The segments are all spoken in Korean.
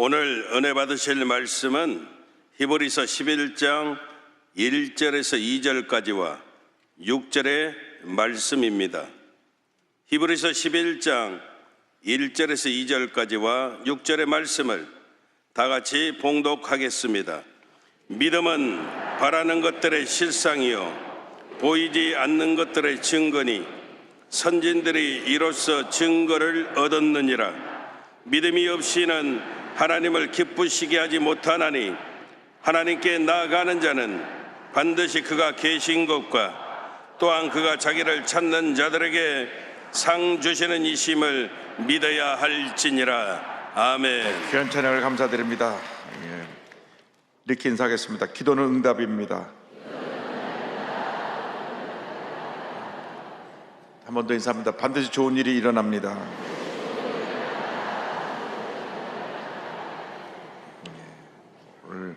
오늘 은혜 받으실 말씀은 히브리서 11장 1절에서 2절까지와 6절의 말씀입니다. 히브리서 11장 1절에서 2절까지와 6절의 말씀을 다 같이 봉독하겠습니다. 믿음은 바라는 것들의 실상이요 보이지 않는 것들의 증거니 선진들이 이로써 증거를 얻었느니라 믿음이 없이는 하나님을 기쁘시게 하지 못하나니 하나님께 나아가는 자는 반드시 그가 계신 것과 또한 그가 자기를 찾는 자들에게 상 주시는 이심을 믿어야 할지니라 아멘. 귀한 찬양을 감사드립니다. 예. 이렇게 인사하겠습니다. 기도는 응답입니다. 한 번 더 인사합니다. 반드시 좋은 일이 일어납니다. 예. 오늘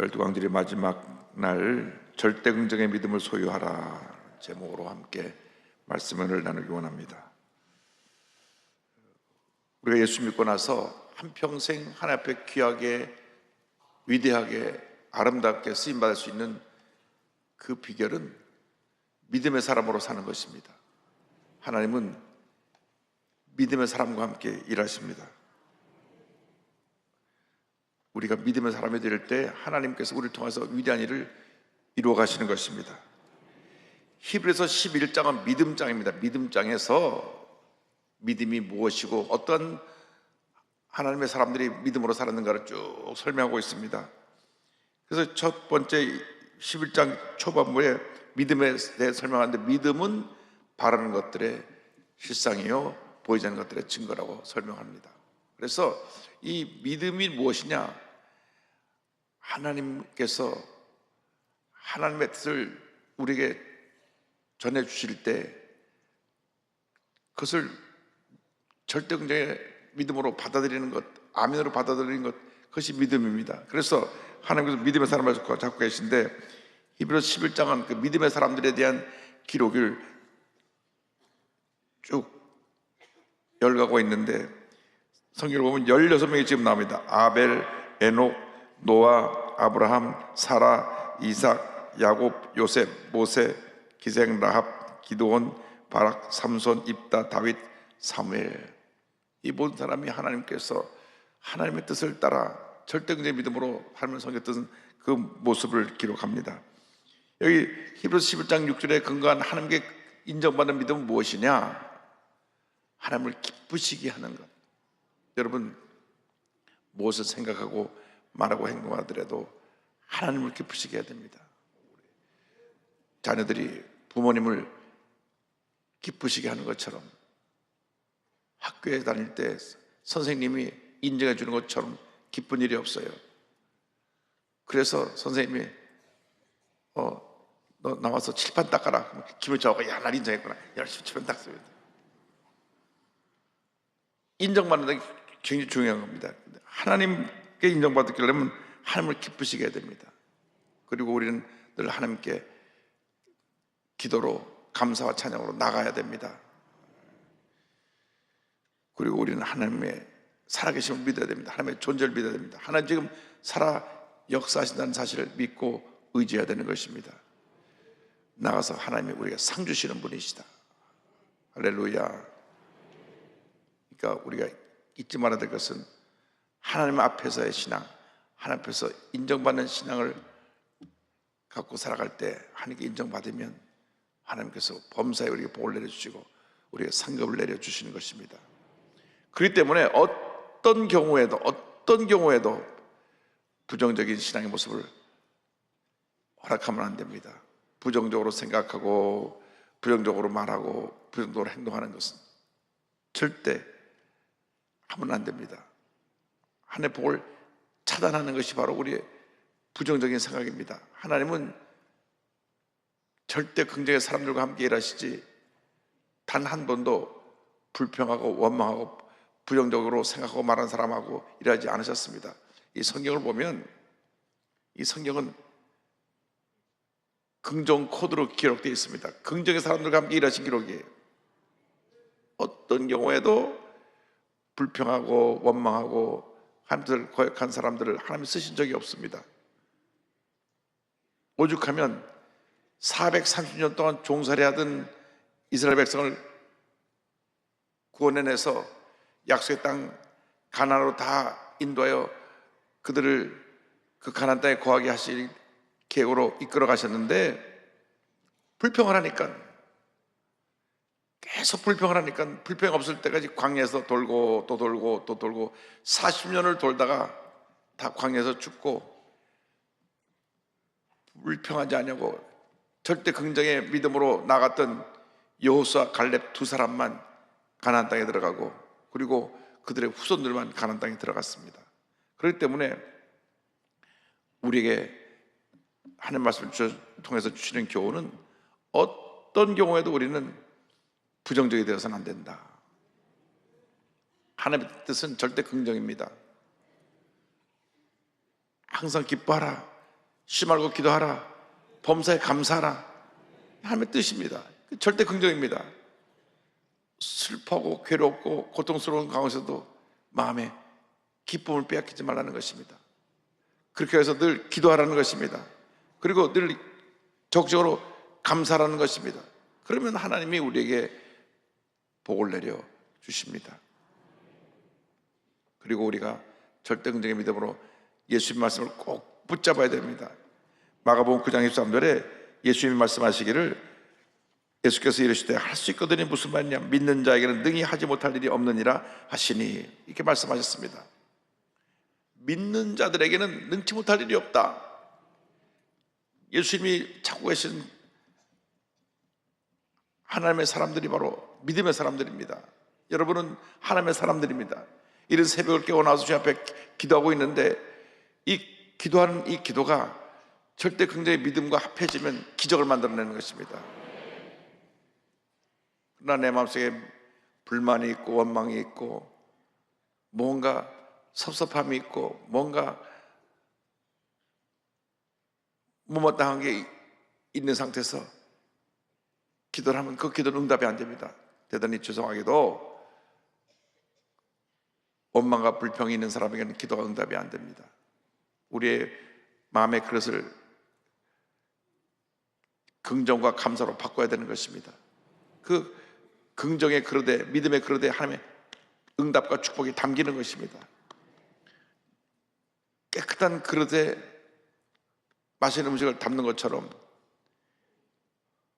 열두 광절의 마지막 날 절대 긍정의 믿음을 소유하라 제목으로 함께 말씀을 나누기 원합니다. 우리가 예수 믿고 나서 한 평생 하나님 앞에 귀하게 위대하게 아름답게 쓰임 받을 수 있는 그 비결은 믿음의 사람으로 사는 것입니다. 하나님은 믿음의 사람과 함께 일하십니다. 우리가 믿음의 사람이 될 때 하나님께서 우리를 통해서 위대한 일을 이루어 가시는 것입니다. 히브리서 11장은 믿음장입니다. 믿음장에서 믿음이 무엇이고 어떤 하나님의 사람들이 믿음으로 살았는가를 쭉 설명하고 있습니다. 그래서 첫 번째 11장 초반부에 믿음에 대해 설명하는데 믿음은 바라는 것들의 실상이요 보이지 않는 것들의 증거라고 설명합니다. 그래서 이 믿음이 무엇이냐? 하나님께서 하나님의 뜻을 우리에게 전해 주실 때 그것을 절대 긍정의 믿음으로 받아들이는 것, 아멘으로 받아들이는 것, 그것이 믿음입니다. 그래서 하나님께서 믿음의 사람을 잡고 계신데 히브리서 11장은 그 믿음의 사람들에 대한 기록을 쭉 열가고 있는데 성경을 보면 16명이 지금 나옵니다. 아벨, 에녹, 노아, 아브라함, 사라, 이삭, 야곱, 요셉, 모세, 기생, 라합, 기도원, 바락, 삼손, 입다, 다윗, 사무엘 이 모든 사람이 하나님께서 하나님의 뜻을 따라 절대적인 믿음으로 성경 뜻은 그 모습을 기록합니다. 여기 히브리서 11장 6절에 근거한 하나님께 인정받는 믿음은 무엇이냐? 하나님을 기쁘시게 하는 것. 여러분 무엇을 생각하고 말하고 행동하더라도 하나님을 기쁘시게 해야 됩니다. 자녀들이 부모님을 기쁘시게 하는 것처럼 학교에 다닐 때 선생님이 인정해 주는 것처럼 기쁜 일이 없어요. 그래서 선생님이 어 너 나와서 칠판 닦아라. 기분 좋아가 야날 인정했구나. 열심히 칠판 닦습니다. 인정받는 게 굉장히 중요한 겁니다. 하나님께 인정받으려면 하나님을 기쁘시게 해야 됩니다. 그리고 우리는 늘 하나님께 기도로 감사와 찬양으로 나가야 됩니다. 그리고 우리는 하나님의 살아계심을 믿어야 됩니다. 하나님의 존재를 믿어야 됩니다. 하나님 지금 살아 역사하신다는 사실을 믿고 의지해야 되는 것입니다. 나가서 하나님이 우리가 상 주시는 분이시다. 할렐루야. 그러니까 우리가 잊지 말아야 될 것은 하나님 앞에서의 신앙, 하나님 앞에서 인정받는 신앙을 갖고 살아갈 때 하나님께 인정받으면 하나님께서 범사에 우리에게 복을 내려주시고 우리에게 상급을 내려주시는 것입니다. 그렇기 때문에 어떤 경우에도 어떤 경우에도 부정적인 신앙의 모습을 허락하면 안 됩니다. 부정적으로 생각하고 부정적으로 말하고 부정적으로 행동하는 것은 절대 하면 안 됩니다. 하나님의 복을 차단하는 것이 바로 우리의 부정적인 생각입니다. 하나님은 절대 긍정의 사람들과 함께 일하시지 단 한 번도 불평하고 원망하고 부정적으로 생각하고 말하는 사람하고 일하지 않으셨습니다. 이 성경을 보면 이 성경은 긍정 코드로 기록되어 있습니다. 긍정의 사람들과 함께 일하신 기록이에요. 어떤 경우에도 불평하고 원망하고 하나님들 거역한 사람들을 하나님이 쓰신 적이 없습니다. 오죽하면 430년 동안 종살이 하던 이스라엘 백성을 구원해내서 약속의 땅 가나안으로 다 인도하여 그들을 그 가나안 땅에 거하게 하실 계획으로 이끌어 가셨는데 불평을 하니까 계속 불평을 하니까 불평 없을 때까지 광야에서 돌고 또 돌고 또 돌고 40년을 돌다가 다 광야에서 죽고 불평하지 않냐고 절대 긍정의 믿음으로 나갔던 여호수아 갈렙 두 사람만 가나안 땅에 들어가고 그리고 그들의 후손들만 가나안 땅에 들어갔습니다. 그렇기 때문에 우리에게 하나님 말씀을 주- 통해서 주시는 교훈은 어떤 경우에도 우리는 부정적이 되어서는 안 된다. 하나님의 뜻은 절대 긍정입니다. 항상 기뻐하라. 쉬 말고 기도하라. 범사에 감사하라. 하나님의 뜻입니다. 그 절대 긍정입니다. 슬퍼하고 괴롭고 고통스러운 가운데서도 마음에 기쁨을 빼앗기지 말라는 것입니다. 그렇게 해서 늘 기도하라는 것입니다. 그리고 늘 적극적으로 감사하라는 것입니다. 그러면 하나님이 우리에게 복을 내려 주십니다. 그리고 우리가 절대 긍정의 믿음으로 예수님 말씀을 꼭 붙잡아야 됩니다. 마가복음 9장 23절에 예수님이 말씀하시기를 예수께서 이르시되 할 수 있거든이 무슨 말이냐 믿는 자에게는 능히 하지 못할 일이 없느니라 하시니 이렇게 말씀하셨습니다. 믿는 자들에게는 능치 못할 일이 없다. 예수님이 찾고 계신 하나님의 사람들이 바로 믿음의 사람들입니다. 여러분은 하나님의 사람들입니다. 이런 새벽을 깨워 나와서 주 앞에 기도하고 있는데 이 기도하는 이 기도가 절대 긍정의 믿음과 합해지면 기적을 만들어내는 것입니다. 그러나 내 마음속에 불만이 있고 원망이 있고 뭔가 섭섭함이 있고 뭔가 못마땅한 게 있는 상태에서 기도를 하면 그 기도는 응답이 안 됩니다. 대단히 죄송하게도 원망과 불평이 있는 사람에게는 기도가 응답이 안 됩니다. 우리의 마음의 그릇을 긍정과 감사로 바꿔야 되는 것입니다. 그 긍정의 그릇에 믿음의 그릇에 하나님의 응답과 축복이 담기는 것입니다. 깨끗한 그릇에 맛있는 음식을 담는 것처럼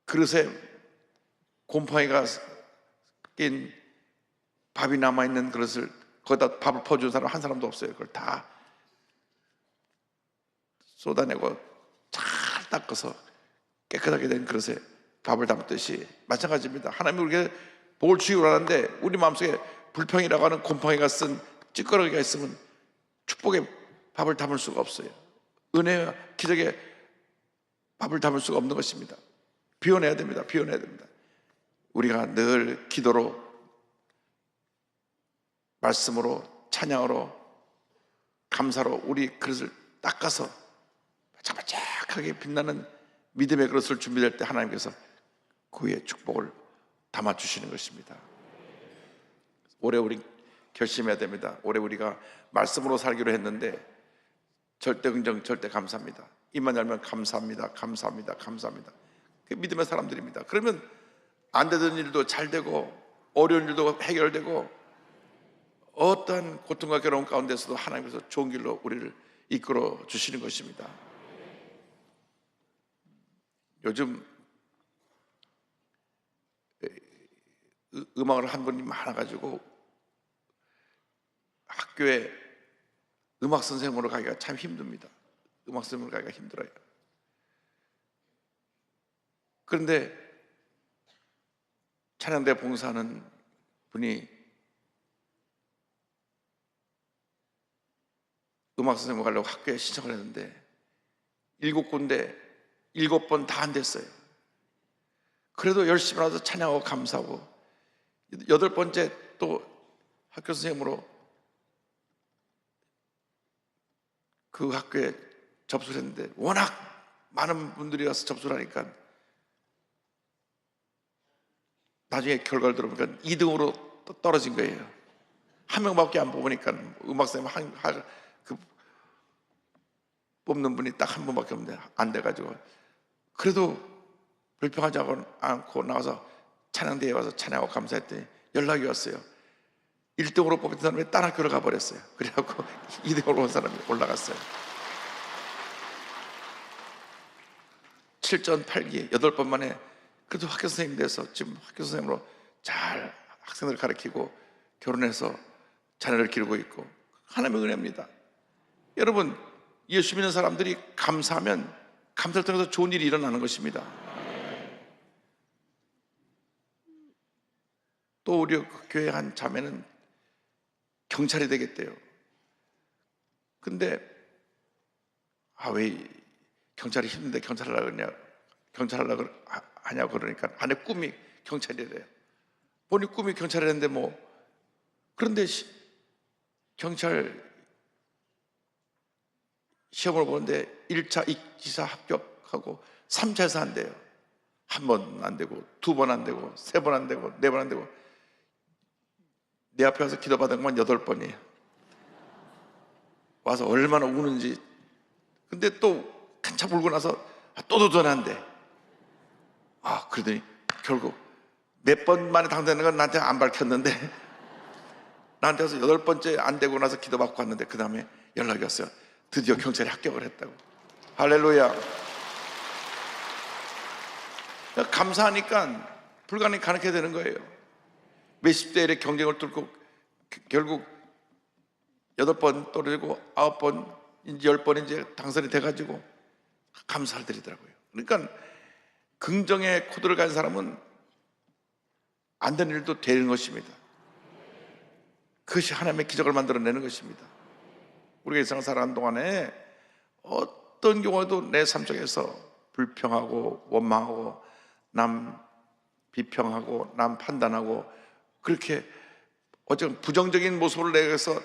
그릇에 곰팡이가 낀 밥이 남아 있는 그릇을 거기다 밥을 퍼준 사람 한 사람도 없어요. 그걸 다 쏟아내고 잘 닦아서 깨끗하게 된 그릇에 밥을 담듯이 마찬가지입니다. 하나님 우리에게 복을 주기로 하는데 우리 마음속에 불평이라고 하는 곰팡이가 쓴 찌꺼러기가 있으면 축복의 밥을 담을 수가 없어요. 은혜와 기적의 밥을 담을 수가 없는 것입니다. 비워내야 됩니다. 비워내야 됩니다. 우리가 늘 기도로 말씀으로 찬양으로 감사로 우리 그릇을 닦아서 바짝바짝하게 빛나는 믿음의 그릇을 준비될 때 하나님께서 그의 축복을 담아 주시는 것입니다. 올해 우리 결심해야 됩니다. 올해 우리가 말씀으로 살기로 했는데 절대 긍정, 절대 감사합니다. 입만 열면 감사합니다, 감사합니다, 감사합니다. 그 믿음의 사람들입니다. 그러면 안 되던 일도 잘 되고 어려운 일도 해결되고 어떠한 고통과 괴로움 가운데서도 하나님께서 좋은 길로 우리를 이끌어 주시는 것입니다. 요즘 음- 음악을 한 분이 많아가지고 학교에 음악 선생님으로 가기가 참 힘듭니다. 음악 선생님으로 가기가 힘들어요. 그런데 찬양대 봉사하는 분이 음악 선생님 가려고 학교에 신청을 했는데 일곱 군데 일곱 번 다 안 됐어요. 그래도 열심히 와서 찬양하고 감사하고 여덟 번째 또 학교 선생님으로 그 학교에 접수를 했는데 워낙 많은 분들이 와서 접수를 하니까 나중에 결과를 들어보니까 2등으로 떨어진 거예요. 한 명밖에 안 뽑으니까 음악 선생님 한, 한, 그 뽑는 분이 딱 한 분밖에 없는데 안 돼가지고 그래도 불평하지 않고 나와서 찬양대에 와서 찬양하고 감사했더니 연락이 왔어요. 1등으로 뽑힌 사람이 딴 학교로 가버렸어요. 그래갖고 2등으로 온 사람이 올라갔어요. 7전 8기 8번 만에 그래도 학교 선생님이 돼서 지금 학교 선생님으로 잘 학생들 가르치고 결혼해서 자녀를 기르고 있고 하나님의 은혜입니다. 여러분 예수 믿는 사람들이 감사하면 감사를 통해서 좋은 일이 일어나는 것입니다. 또 우리 그 교회 한 자매는 경찰이 되겠대요. 근데 아 왜 경찰이 힘든데 경찰 하려고 그러냐 경찰 하려고 하- 하냐고 그러니까 아내 꿈이 경찰이래요. 본인 꿈이 경찰이랬는데 뭐 그런데 시- 경찰 시험을 보는데 1차 기사 합격하고 3차에서 안 돼요. 한 번 안 되고 두 번 안 되고 세 번 안 되고 네 번 안 되고 내 앞에 와서 기도받은 건 여덟 번이에요. 와서 얼마나 우는지. 근데 또 한참 울고 나서 아, 또 도전한대. 아, 그러더니 결국 몇 번 만에 당되는 건 나한테 안 밝혔는데 나한테 와서 여덟 번째 안 되고 나서 기도받고 왔는데 그 다음에 연락이 왔어요. 드디어 경찰에 합격을 했다고. 할렐루야. 감사하니까 불가능이 가능하게 되는 거예요. 몇십 대의 경쟁을 뚫고 그- 결국 여덟 번 떨어지고 아홉 번 이제 열번 이제 당선이 돼가지고 감사를 드리더라고요. 그러니까 긍정의 코드를 가진 사람은 안 되는 일도 되는 것입니다. 그것이 하나님의 기적을 만들어내는 것입니다. 우리가 이 세상 살아가는 동안에 어떤 경우에도 내 삶 속에서 불평하고 원망하고 남 비평하고 남 판단하고 그렇게 어쨌든 부정적인 모습을 내서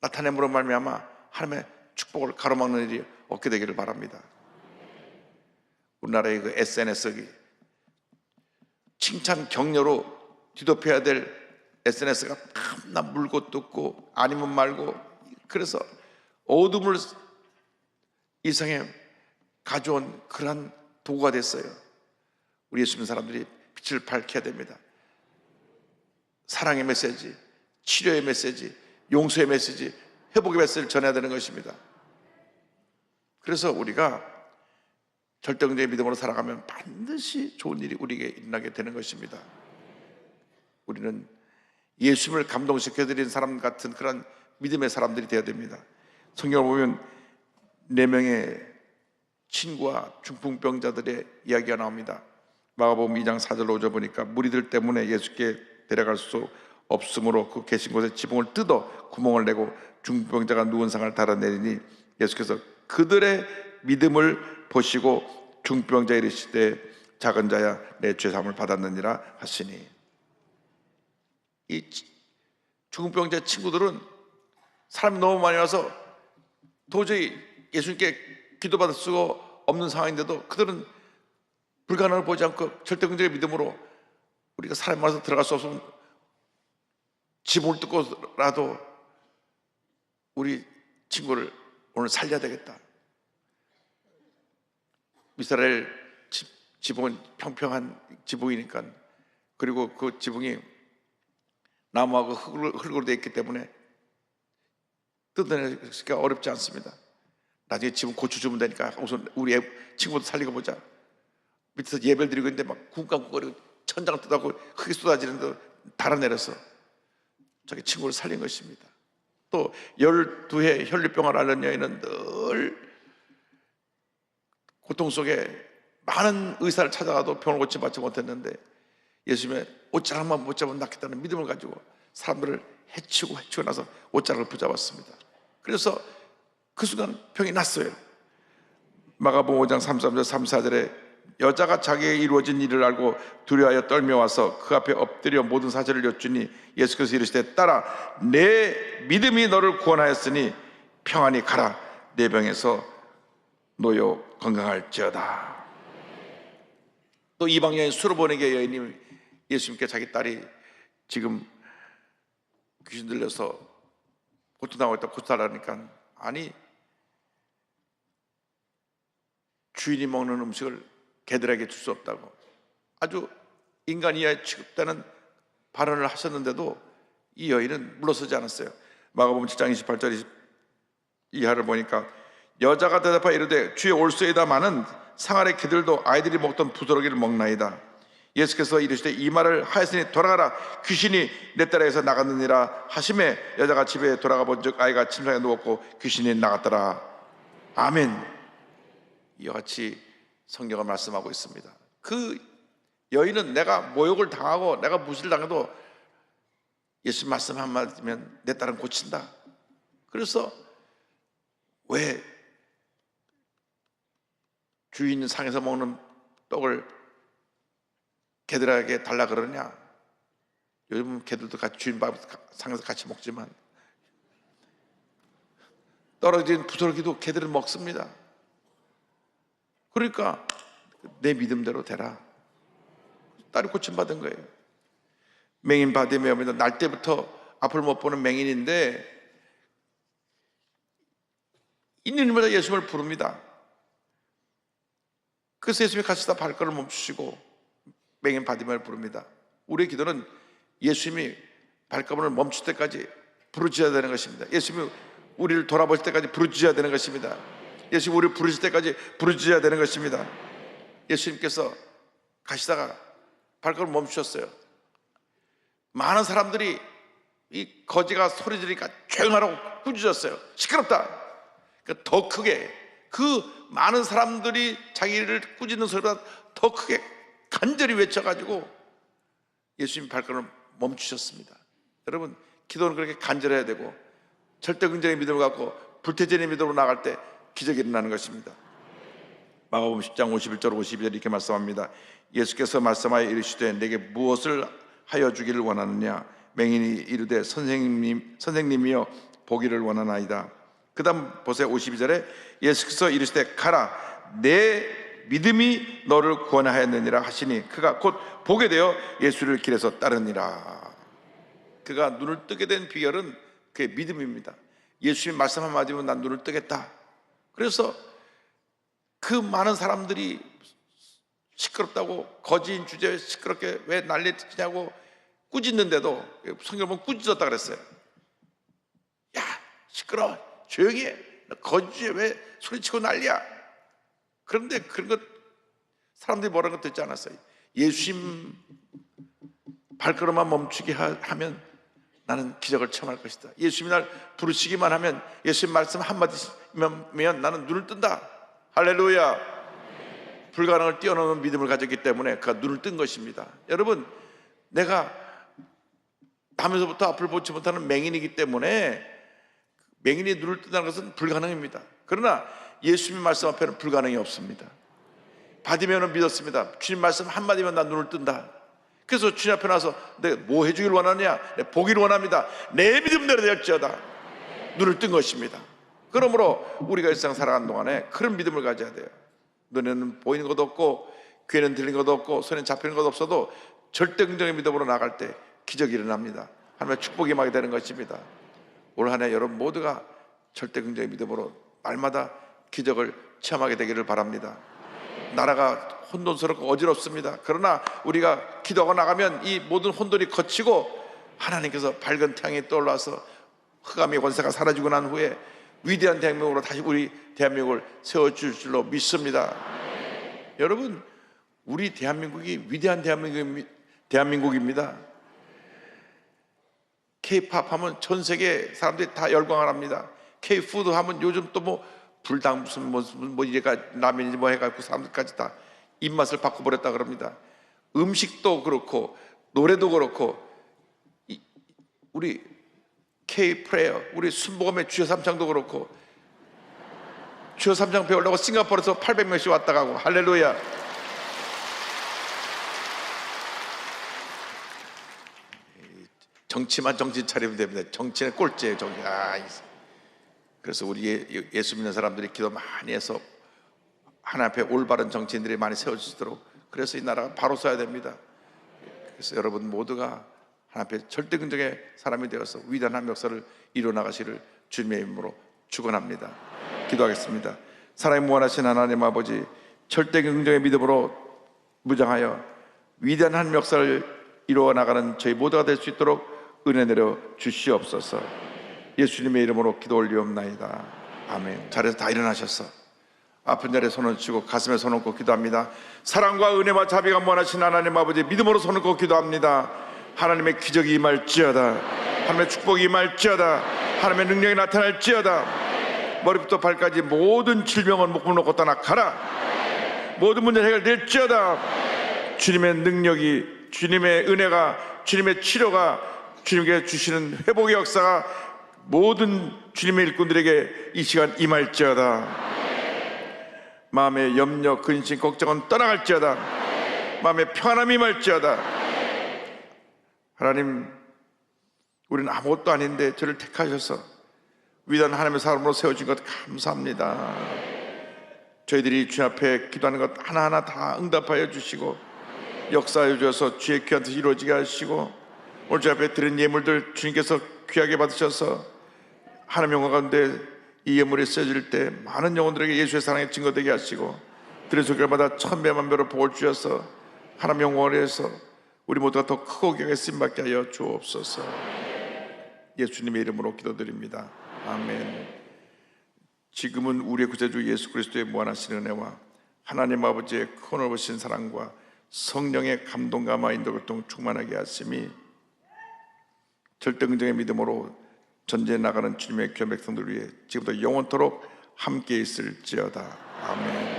나타냄으로 말미암아 하나님의 축복을 가로막는 일이 없게 되기를 바랍니다. 우리나라의 그 SNS가 칭찬 격려로 뒤덮여야 될 SNS가 탐나 물고 뜯고 아니면 말고 그래서 어둠을 이상에 가져온 그러한 도구가 됐어요. 우리 예수 믿는 사람들이 빛을 밝혀야 됩니다. 사랑의 메시지, 치료의 메시지, 용서의 메시지, 회복의 메시지를 전해야 되는 것입니다. 그래서 우리가 절대적인 믿음으로 살아가면 반드시 좋은 일이 우리에게 일어나게 되는 것입니다. 우리는 예수님을 감동시켜드린 사람 같은 그런 믿음의 사람들이 되어야 됩니다. 성경을 보면 네 명의 친구와 중풍병자들의 이야기가 나옵니다. 마가복음 2장 4절 5절 보니까 무리들 때문에 예수께 데려갈 수 없으므로 그 계신 곳에 지붕을 뜯어 구멍을 내고 중풍병자가 누운 상을 달아내리니 예수께서 그들의 믿음을 보시고 중풍병자 이르시되 작은 자야 내 죄사함을 받았느니라 하시니 이 중풍병자 친구들은 사람이 너무 많이 와서 도저히 예수님께 기도받을 수가 없는 상황인데도 그들은 불가능을 보지 않고 절대적인 믿음으로 우리가 사람 많아서 들어갈 수 없으면 지붕을 뜯고라도 우리 친구를 오늘 살려야 되겠다. 이스라엘 지- 지붕은 평평한 지붕이니까 그리고 그 지붕이 나무하고 흙으로, 흙으로 되어 있기 때문에 뜯어내기가 어렵지 않습니다. 나중에 지붕 고쳐주면 되니까 우선 우리 애, 친구부터 살리고 보자. 밑에서 예배를 드리고 있는데 막 쿵쾅쿵거리고 천장 뜯어고 흙이 쏟아지는데 달아내려서 자기 친구를 살린 것입니다. 또 12해 혈류병을 앓는 여인은 늘 고통 속에 많은 의사를 찾아가도 병을 고침받지 못했는데 예수님의 옷자락만 붙잡으면 낫겠다는 믿음을 가지고 사람들을 해치고 해치고 나서 옷자락을 붙잡았습니다. 그래서 그 순간 병이 났어요. 마가복음 5장 33절 34절에 여자가 자기의 이루어진 일을 알고 두려워하여 떨며 와서 그 앞에 엎드려 모든 사실을 여쭈니 예수께서 이르시되 딸아 내 믿음이 너를 구원하였으니 평안히 가라 내 병에서 노여 건강할지어다. 또 이방 여인 수로보내게 여인이 예수님께 자기 딸이 지금 귀신 들려서 고통 당하고 있다 고쳐달라니까. 아니 주인이 먹는 음식을 개들에게 줄 수 없다고. 아주 인간 이하에 취급되는 발언을 하셨는데도 이 여인은 물러서지 않았어요. 마가복음 7장 28절 이하를 보니까 여자가 대답하여 이르되 주의 올소에다마는 상아의 개들도 아이들이 먹던 부스러기를 먹나이다. 예수께서 이르시되 이 말을 하였으니 돌아가라 귀신이 내 딸에게서 나갔느니라 하심에 여자가 집에 돌아가 본즉 아이가 침상에 누웠고 귀신이 나갔더라. 아멘. 이와 같이 성경을 말씀하고 있습니다. 그 여인은 내가 모욕을 당하고 내가 무시를 당해도 예수 말씀 한마디면 내 딸은 고친다. 그래서 왜 주인 상에서 먹는 떡을 개들에게 달라 그러냐? 요즘 개들도 같이 주인 밥 상에서 같이 먹지만 떨어진 부스러기도 개들은 먹습니다. 그러니까 내 믿음대로 되라. 딸이 고침받은 거예요. 맹인 바디메어입니다. 날 때부터 앞을 못 보는 맹인인데 있는 일마다 예수님을 부릅니다. 그래서 예수님이 가시다 발걸음을 멈추시고 맹인 바디메어를 부릅니다. 우리의 기도는 예수님이 발걸음을 멈출 때까지 부르짖어야 되는 것입니다. 예수님이 우리를 돌아보실 때까지 부르짖어야 되는 것입니다. 예수님이 우리를 부르실 때까지 부르짖어야 되는 것입니다. 예수님께서 가시다가 발걸음 멈추셨어요. 많은 사람들이 이 거지가 소리 지르니까 조용하라고 꾸짖었어요. 시끄럽다. 그러니까 더 크게 그 많은 사람들이 자기를 꾸짖는 소리보다 더 크게 간절히 외쳐가지고 예수님 발걸음을 멈추셨습니다. 여러분 기도는 그렇게 간절해야 되고 절대 긍정의 믿음을 갖고 불태전의 믿음으로 나갈 때 기적이 일어나는 것입니다. 마가복음 10장 51절 52절 이렇게 말씀합니다. 예수께서 말씀하여 이르시되 내게 무엇을 하여 주기를 원하느냐 맹인이 이르되 선생님 선생님이여 보기를 원하나이다. 그 다음 보세요 52절에 예수께서 이르시되 가라 내 믿음이 너를 구원하였느니라 하시니 그가 곧 보게 되어 예수를 길에서 따르니라. 그가 눈을 뜨게 된 비결은 그의 믿음입니다. 예수님 말씀 한마디면 난 눈을 뜨겠다. 그래서 그 많은 사람들이 시끄럽다고 거지인 주제에 시끄럽게 왜 난리 치냐고 꾸짖는데도 성경 보면 꾸짖었다 그랬어요. 야 시끄러 조용히 해. 거지에 왜 소리치고 난리야. 그런데 그런 것 사람들이 뭐라는 것 듣지 않았어요. 예수님 발걸음만 멈추게 하- 하면 나는 기적을 체험할 것이다. 예수님이 날 부르시기만 하면 예수님 말씀 한마디면 나는 눈을 뜬다. 할렐루야. 불가능을 뛰어넘는 믿음을 가졌기 때문에 그가 눈을 뜬 것입니다. 여러분, 내가 남에서부터 앞을 보지 못하는 맹인이기 때문에 맹인이 눈을 뜬다는 것은 불가능입니다. 그러나 예수님 말씀 앞에는 불가능이 없습니다. 받으면 믿었습니다. 주님 말씀 한마디면 난 눈을 뜬다. 그래서 주님 앞에 나서 내가 뭐 해주길 원하느냐? 내가 보기를 원합니다. 내 믿음대로 될지어다. 눈을 뜬 것입니다. 그러므로 우리가 일상 살아가는 동안에 그런 믿음을 가져야 돼요. 눈에는 보이는 것도 없고 귀에는 들리는 것도 없고 손에 잡히는 것도 없어도 절대 긍정의 믿음으로 나갈 때 기적이 일어납니다. 하나님의 축복이 임하게 되는 것입니다. 올 한 해 여러분 모두가 절대 긍정의 믿음으로 날마다 기적을 체험하게 되기를 바랍니다. 나라가 혼돈스럽고 어지럽습니다. 그러나 우리가 기도하고 나가면 이 모든 혼돈이 거치고 하나님께서 밝은 태양이 떠올라서 흑암의 권세가 사라지고 난 후에 위대한 대한민국으로 다시 우리 대한민국을 세워줄 줄로 믿습니다. 여러분, 우리 대한민국이 위대한 대한민국, 대한민국입니다. K-팝 하면 전 세계 사람들이 다 열광을 합니다. K-푸드 하면 요즘 또 뭐 불닭 무슨 뭐, 뭐 이래가 라면인지 뭐 해가지고 사람들까지 다 입맛을 바꿔버렸다 그럽니다. 음식도 그렇고 노래도 그렇고 이- 우리 K 프레어 우리 순복음의 주여 삼창도 그렇고 주여 삼창 배우려고 싱가포르에서 800명씩 왔다 가고 할렐루야. 정치만 정신 차리면 됩니다. 정치는 꼴찌예요. 정치. 아, 이- 그래서 우리 예- 예수 믿는 사람들이 기도 많이 해서 하나 앞에 올바른 정치인들이 많이 세워지도록 그래서 이 나라가 바로 서야 됩니다. 그래서 여러분 모두가 하나님 앞에 절대 긍정의 사람이 되어서 위대한 한 역사를 이루어 나가시를 주님의 이름으로 축원합니다. 기도하겠습니다. 사랑의 무한하신 하나님 아버지 절대 긍정의 믿음으로 무장하여 위대한 한 역사를 이루어 나가는 저희 모두가 될 수 있도록 은혜 내려 주시옵소서. 예수님의 이름으로 기도 올리옵나이다. 아멘. 자리에서 다 일어나셨어. 아픈 자리에 손을 치고 가슴에 손을 얹고 기도합니다. 사랑과 은혜와 자비가 무한하신 하나님 아버지 믿음으로 손을 얹고 기도합니다. 하나님의 기적이 임할지어다. 하나님의 축복이 임할지어다. 하나님의 능력이 나타날지어다. 머리부터 발까지 모든 질병은 목숨 놓고 떠나가라. 모든 문제 해결될지어다. 주님의 능력이 주님의 은혜가 주님의 치료가 주님께 주시는 회복의 역사가 모든 주님의 일꾼들에게 이 시간 임할지어다. 마음의 염려, 근심, 걱정은 떠나갈지어다. 마음의 평안함이 임할지어다. 하나님, 우리는 아무것도 아닌데 저를 택하셔서 위대한 하나님의 사람으로 세워준 것 감사합니다. 저희들이 주 앞에 기도하는 것 하나하나 다 응답하여 주시고 역사해 주셔서 주의 귀한 뜻이 이루어지게 하시고 오늘 주 앞에 드린 예물들 주님께서 귀하게 받으셔서 하나님 영광 가운데 이 예물이 쓰여질 때 많은 영혼들에게 예수의 사랑의 증거되게 하시고 드린 소결마다 천배만 배로 복을 주셔서 하나님 영광을 위해서 우리 모두가 더 크고 귀하게 쓰임받게 하여 주옵소서. 예수님의 이름으로 기도드립니다. 아멘. 지금은 우리의 구세주 예수 그리스도의 무한하신 은혜와 하나님 아버지의 큰 넓으신 사랑과 성령의 감동감화 인도 교통 충만하게 하심이 절대 긍정의 믿음으로 전제해 나가는 주님의 귀한 백성들 위해 지금부터 영원토록 함께 있을지어다. 아멘.